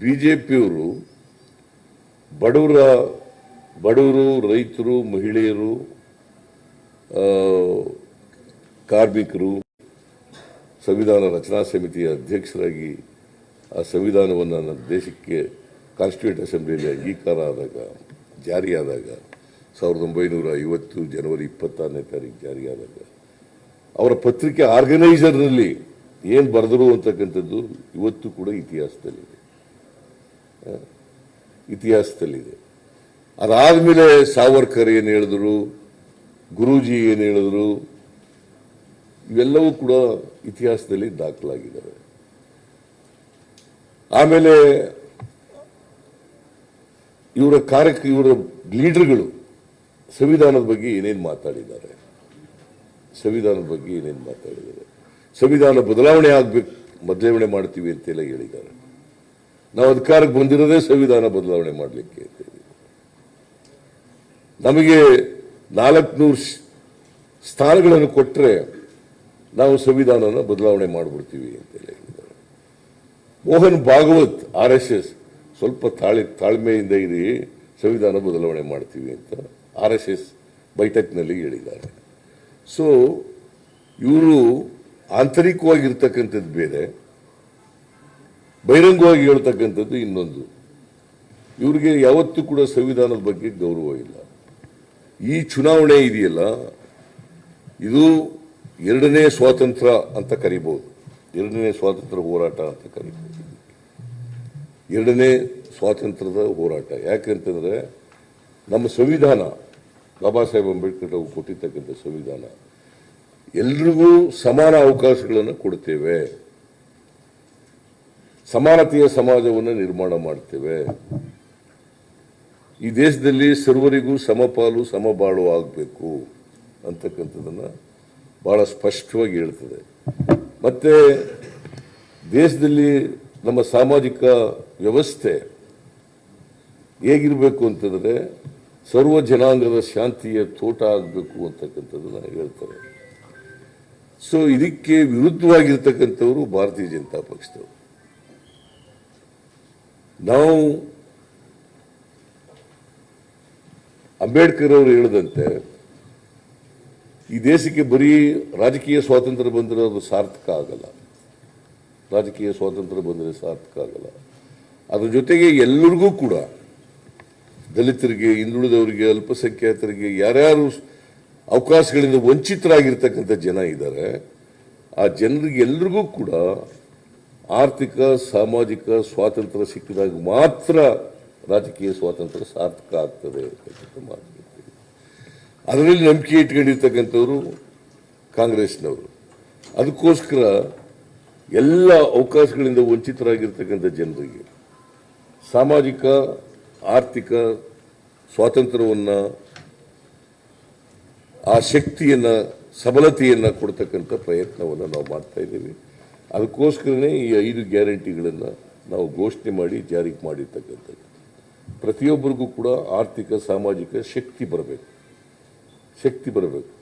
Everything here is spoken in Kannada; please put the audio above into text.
ಬಿ ಜೆ ಪಿಯವರು ಬಡವರ, ಬಡವರು, ರೈತರು, ಮಹಿಳೆಯರು ಕಾರ್ಮಿಕರು, ಸಂವಿಧಾನ ರಚನಾ ಸಮಿತಿಯ ಅಧ್ಯಕ್ಷರಾಗಿ ಆ ಸಂವಿಧಾನವನ್ನು ನನ್ನ ದೇಶಕ್ಕೆ ಕಾನ್ಸ್ಟಿಟ್ಯೂಟ್ ಅಸೆಂಬ್ಲಿಯಲ್ಲಿ ಅಂಗೀಕಾರ ಆದಾಗ, ಜಾರಿಯಾದಾಗ, ಸಾವಿರದ ಒಂಬೈನೂರ ಐವತ್ತು ಜನವರಿ ಇಪ್ಪತ್ತಾರನೇ ತಾರೀಕು ಜಾರಿಯಾದಾಗ, ಅವರ ಪತ್ರಿಕೆ ಆರ್ಗನೈಸರ್ನಲ್ಲಿ ಏನು ಬರೆದರು ಅಂತಕ್ಕಂಥದ್ದು ಇವತ್ತು ಕೂಡ ಇತಿಹಾಸದಲ್ಲಿದೆ. ಇತಿಹಾಸದಲ್ಲಿದೆ. ಅದಾದಮೇಲೆ ಸಾವರ್ಕರ್ ಏನು ಹೇಳಿದ್ರು, ಗುರೂಜಿ ಏನು ಹೇಳಿದ್ರು, ಇವೆಲ್ಲವೂ ಕೂಡ ಇತಿಹಾಸದಲ್ಲಿ ದಾಖಲಾಗಿದ್ದಾವೆ. ಆಮೇಲೆ ಇವರ ಕಾರ್ಯಕ್ಕೆ ಇವರ ಲೀಡರ್ಗಳು ಸಂವಿಧಾನದ ಬಗ್ಗೆ ಏನೇನು ಮಾತಾಡಿದ್ದಾರೆ? ಸಂವಿಧಾನದ ಬಗ್ಗೆ ಏನೇನು ಮಾತಾಡಿದ್ದಾರೆ? ಸಂವಿಧಾನ ಬದಲಾವಣೆ ಆಗ್ಬೇಕು, ಬದಲಾವಣೆ ಮಾಡ್ತೀವಿ ಅಂತೆಲ್ಲ ಹೇಳಿದ್ದಾರೆ. ನಾವು ಅಧಿಕಾರಕ್ಕೆ ಬಂದಿರೋದೇ ಸಂವಿಧಾನ ಬದಲಾವಣೆ ಮಾಡಲಿಕ್ಕೆ ನಮಗೆ ನಾಲ್ಕುನೂರು ಸ್ಥಾನಗಳನ್ನು ಕೊಟ್ಟರೆ ನಾವು ಸಂವಿಧಾನನ ಬದಲಾವಣೆ ಮಾಡಿಬಿಡ್ತೀವಿ ಅಂತ ಹೇಳಿದ್ದಾರೆ. Mohan Bhagwat, R S S, ಸ್ವಲ್ಪ ತಾಳಿ, ತಾಳ್ಮೆಯಿಂದ ಇರಿ, ಸಂವಿಧಾನ ಬದಲಾವಣೆ ಮಾಡ್ತೀವಿ ಅಂತ ಆರ್ ಎಸ್ ಎಸ್ ಬೈಠಕ್ನಲ್ಲಿ ಹೇಳಿದ್ದಾರೆ. ಸೊ ಇವರು ಆಂತರಿಕವಾಗಿರ್ತಕ್ಕಂಥದ್ದು ಬೇರೆ. ಬಹಿರಂಗವಾಗಿ ಹೇಳ್ತಕ್ಕಂಥದ್ದು ಇನ್ನೊಂದು. ಇವರಿಗೆ ಯಾವತ್ತೂ ಕೂಡ ಸಂವಿಧಾನದ ಬಗ್ಗೆ ಗೌರವ ಇಲ್ಲ. ಈ ಚುನಾವಣೆ ಇದೆಯಲ್ಲ, ಇದು ಎರಡನೇ ಸ್ವಾತಂತ್ರ್ಯ ಅಂತ ಕರಿಬಹುದು ಎರಡನೇ ಸ್ವಾತಂತ್ರ್ಯ ಹೋರಾಟ ಅಂತ ಕರಿಬಹುದು ಎರಡನೇ ಸ್ವಾತಂತ್ರ್ಯದ ಹೋರಾಟ. ಯಾಕಂತಂದ್ರೆ ನಮ್ಮ ಸಂವಿಧಾನ, ಬಾಬಾ ಸಾಹೇಬ್ ಅಂಬೇಡ್ಕರ್ ಅವರು ಕೊಟ್ಟಿರ್ತಕ್ಕಂಥ ಸಂವಿಧಾನ, ಎಲ್ರಿಗೂ ಸಮಾನ ಅವಕಾಶಗಳನ್ನು ಕೊಡ್ತೇವೆ. ಸಮಾನತೆಯ ಸಮಾಜವನ್ನು ನಿರ್ಮಾಣ ಮಾಡ್ತೇವೆ. ಈ ದೇಶದಲ್ಲಿ ಸರ್ವರಿಗೂ ಸಮಪಾಲು ಸಮಬಾಳು ಆಗಬೇಕು ಅಂತಕ್ಕಂಥದ್ದನ್ನು ಬಹಳ ಸ್ಪಷ್ಟವಾಗಿ ಹೇಳ್ತದೆ. ಮತ್ತೆ ದೇಶದಲ್ಲಿ ನಮ್ಮ ಸಾಮಾಜಿಕ ವ್ಯವಸ್ಥೆ ಹೇಗಿರಬೇಕು ಅಂತಂದರೆ ಸರ್ವ ಜನಾಂಗದ ಶಾಂತಿಯ ತೋಟ ಆಗಬೇಕು ಅಂತಕ್ಕಂಥದ್ದನ್ನು ಹೇಳ್ತಾರೆ. ಸೊ ಇದಕ್ಕೆ ವಿರುದ್ಧವಾಗಿರ್ತಕ್ಕಂಥವರು ಭಾರತೀಯ ಜನತಾ ಪಕ್ಷದವರು. ನಾವು ಅಂಬೇಡ್ಕರ್ ಅವರು ಹೇಳಿದಂತೆ, ಈ ದೇಶಕ್ಕೆ ಬರೀ ರಾಜಕೀಯ ಸ್ವಾತಂತ್ರ್ಯ ಬಂದರೆ ಅದು ಸಾರ್ಥಕ ಆಗಲ್ಲ. ರಾಜಕೀಯ ಸ್ವಾತಂತ್ರ್ಯ ಬಂದರೆ ಸಾರ್ಥಕ ಆಗಲ್ಲ. ಅದ್ರ ಜೊತೆಗೆ ಎಲ್ಲರಿಗೂ ಕೂಡ, ದಲಿತರಿಗೆ, ಹಿಂದುಳಿದವರಿಗೆ, ಅಲ್ಪಸಂಖ್ಯಾತರಿಗೆ, ಯಾರ್ಯಾರು ಅವಕಾಶಗಳಿಂದ ವಂಚಿತರಾಗಿರ್ತಕ್ಕಂಥ ಜನ ಇದ್ದಾರೆ, ಆ ಜನರಿಗೆ ಎಲ್ರಿಗೂ ಕೂಡ ಆರ್ಥಿಕ, ಸಾಮಾಜಿಕ ಸ್ವಾತಂತ್ರ್ಯ ಸಿಕ್ಕಿದಾಗ ಮಾತ್ರ ರಾಜಕೀಯ ಸ್ವಾತಂತ್ರ್ಯ ಸಾರ್ಥಕ ಆಗ್ತದೆ. ಅದರಲ್ಲಿ ನಂಬಿಕೆ ಇಟ್ಕೊಂಡಿರ್ತಕ್ಕಂಥವ್ರು ಕಾಂಗ್ರೆಸ್ನವರು ಅದಕ್ಕೋಸ್ಕರ ಎಲ್ಲ ಅವಕಾಶಗಳಿಂದ ವಂಚಿತರಾಗಿರ್ತಕ್ಕಂಥ ಜನರಿಗೆ ಸಾಮಾಜಿಕ, ಆರ್ಥಿಕ ಸ್ವಾತಂತ್ರ್ಯವನ್ನು, ಆ ಶಕ್ತಿಯನ್ನು, ಸಬಲತೆಯನ್ನು ಕೊಡ್ತಕ್ಕಂಥ ಪ್ರಯತ್ನವನ್ನು ನಾವು ಮಾಡ್ತಾ ಇದ್ದೀವಿ ಅದಕ್ಕೋಸ್ಕರನೇ ಈ ಐದು ಗ್ಯಾರಂಟಿಗಳನ್ನು ನಾವು ಘೋಷಣೆ ಮಾಡಿ ಜಾರಿಗೆ ಮಾಡಿರ್ತಕ್ಕಂಥದ್ದು. ಪ್ರತಿಯೊಬ್ಬರಿಗೂ ಕೂಡ ಆರ್ಥಿಕ, ಸಾಮಾಜಿಕ ಶಕ್ತಿ ಬರಬೇಕು. ಶಕ್ತಿ ಬರಬೇಕು.